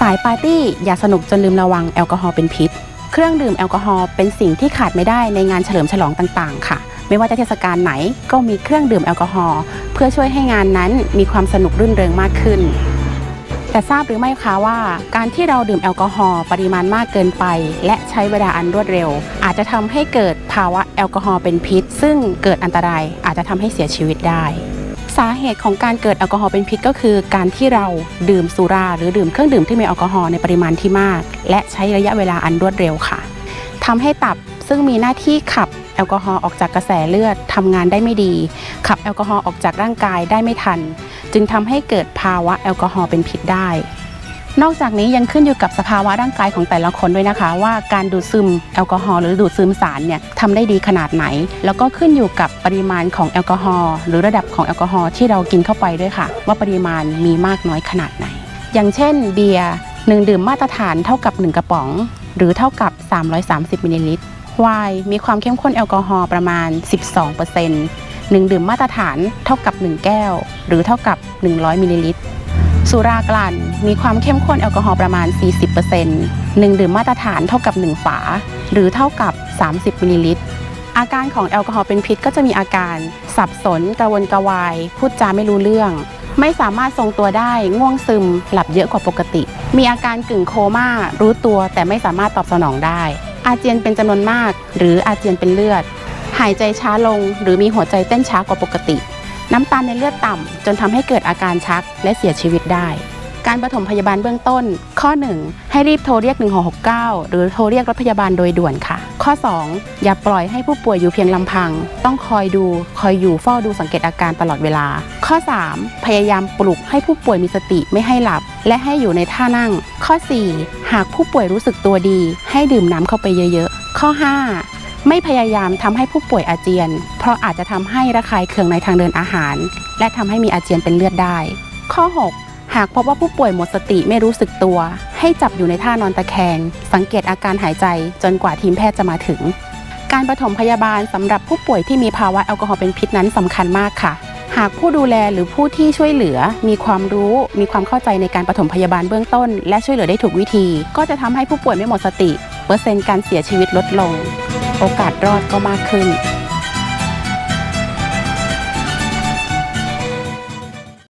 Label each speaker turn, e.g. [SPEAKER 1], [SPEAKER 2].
[SPEAKER 1] สายปาร์ตี้อย่าสนุกจนลืมระวังแอลกอฮอล์เป็นพิษ เครื่องดื่มแอลกอฮอล์เป็นสิ่งที่ขาดไม่ได้ในงานเฉลิมฉลองต่างๆ ค่ะ ไม่ว่าจะเทศกาลไหนก็มีเครื่องดื่มแอลกอฮอล์เพื่อช่วยให้งานนั้นมีความสนุกรื่นเริงมากขึ้น แต่ทราบหรือไม่คะว่า การที่เราดื่มแอลกอฮอล์ปริมาณมากเกินไป และใช้เวลาอันรวดเร็ว อาจจะทำให้เกิดภาวะแอลกอฮอล์เป็นพิษ ซึ่งเกิดอันตรายอาจจะทำให้เสียชีวิตได้ สาเหตุของการเกิดแอลกอฮอล์เป็นพิษก็คือ การที่เราดื่มสุรา หรือดื่มเครื่องดื่มที่มีแอลกอฮอล์ในปริมาณที่มาก และใช้ระยะเวลาอันรวดเร็วค่ะทำให้ตับซึ่งมีหน้าที่ขับแอลกอฮอล์ออกจากกระแสเลือดทำงานได้ไม่ดี ขับแอลกอฮอล์ออกจากร่างกายได้ไม่ทัน จึงทำให้เกิดภาวะแอลกอฮอล์เป็นพิษได้ นอกจากนี้ยังขึ้นอยู่กับสภาวะร่างกายของแต่ละคนด้วยนะคะ ว่าการดูดซึมแอลกอฮอล์หรือดูดซึมสารเนี่ยทำได้ดีขนาดไหน แล้วก็ขึ้นอยู่กับปริมาณของแอลกอฮอล์หรือระดับของแอลกอฮอล์ที่เรากินเข้าไปด้วยค่ะ ว่าปริมาณมีมากน้อยขนาดไหน อย่างเช่น เบียร์หนึ่งดื่มมาตรฐานเท่ากับ 1 กระป๋อง หรือเท่ากับ 330มิลลิลิตรไวน์มีความเข้มข้นแอลกอฮอล์ประมาณ 12%หนึ่งดื่มมาตรฐานเท่ากับ 1 แก้ว หรือเท่ากับ 100มิลลิลิตร สุรากลั่นมีความเข้มข้นแอลกอฮอล์ประมาณ 40%หนึ่งดื่มมาตรฐานเท่ากับ 1 ฝา หรือเท่ากับ 30มิลลิลิตร อาการของแอลกอฮอล์เป็นพิษก็จะมีอาการ สับสนกระวนกระวาย พูดจาไม่รู้เรื่อง ไม่สามารถทรงตัวได้ ง่วงซึม หลับเยอะกว่าปกติ มีอาการกึ่งโคม่า รู้ตัวแต่ไม่สามารถตอบสนองได้ อาเจียนเป็นจำนวนมาก หรืออาเจียนเป็นเลือด หายใจช้าลง หรือมีหัวใจเต้นช้ากว่าปกติ น้ำตาลในเลือดต่ำจนทำให้เกิดอาการชักและเสียชีวิตได้ การปฐมพยาบาลเบื้องต้น ข้อ 1 ให้รีบโทรเรียก 1669 หรือโทรเรียกรถพยาบาลโดยด่วนค่ะ ข้อ 2 อย่าปล่อยให้ผู้ป่วยอยู่เพียงลำพัง ต้องคอยดู คอยอยู่เฝ้าดูสังเกตอาการตลอดเวลา ข้อ 3 พยายามปลุกให้ผู้ป่วยมีสติไม่ให้หลับ และให้อยู่ในท่านั่ง ข้อ 4 หากผู้ป่วยรู้สึกตัวดี ให้ดื่มน้ำเข้าไปเยอะ ๆ ข้อ 5 ไม่พยายามทำให้ผู้ป่วยอาเจียน เพราะอาจจะทำให้ระคายเคืองในทางเดินอาหาร และทำให้มีอาเจียนเป็นเลือดได้ ข้อ 6 หากพบว่าผู้ป่วยหมดสติไม่รู้สึกตัว ให้จับอยู่ในท่านอนตะแคง สังเกตอาการหายใจจนกว่าทีมแพทย์จะมาถึง การปฐมพยาบาลสำหรับผู้ป่วยที่มีภาวะแอลกอฮอล์เป็นพิษนั้นสำคัญมากค่ะหากผู้ดูแลหรือผู้ที่ช่วยเหลือ มีความรู้ มีความเข้าใจในการปฐมพยาบาลเบื้องต้น และช่วยเหลือได้ถูกวิธี ก็จะทำให้ผู้ป่วยไม่หมดสติ เปอร์เซ็นต์การเสียชีวิตลดลง โอกาสรอดก็มากขึ้น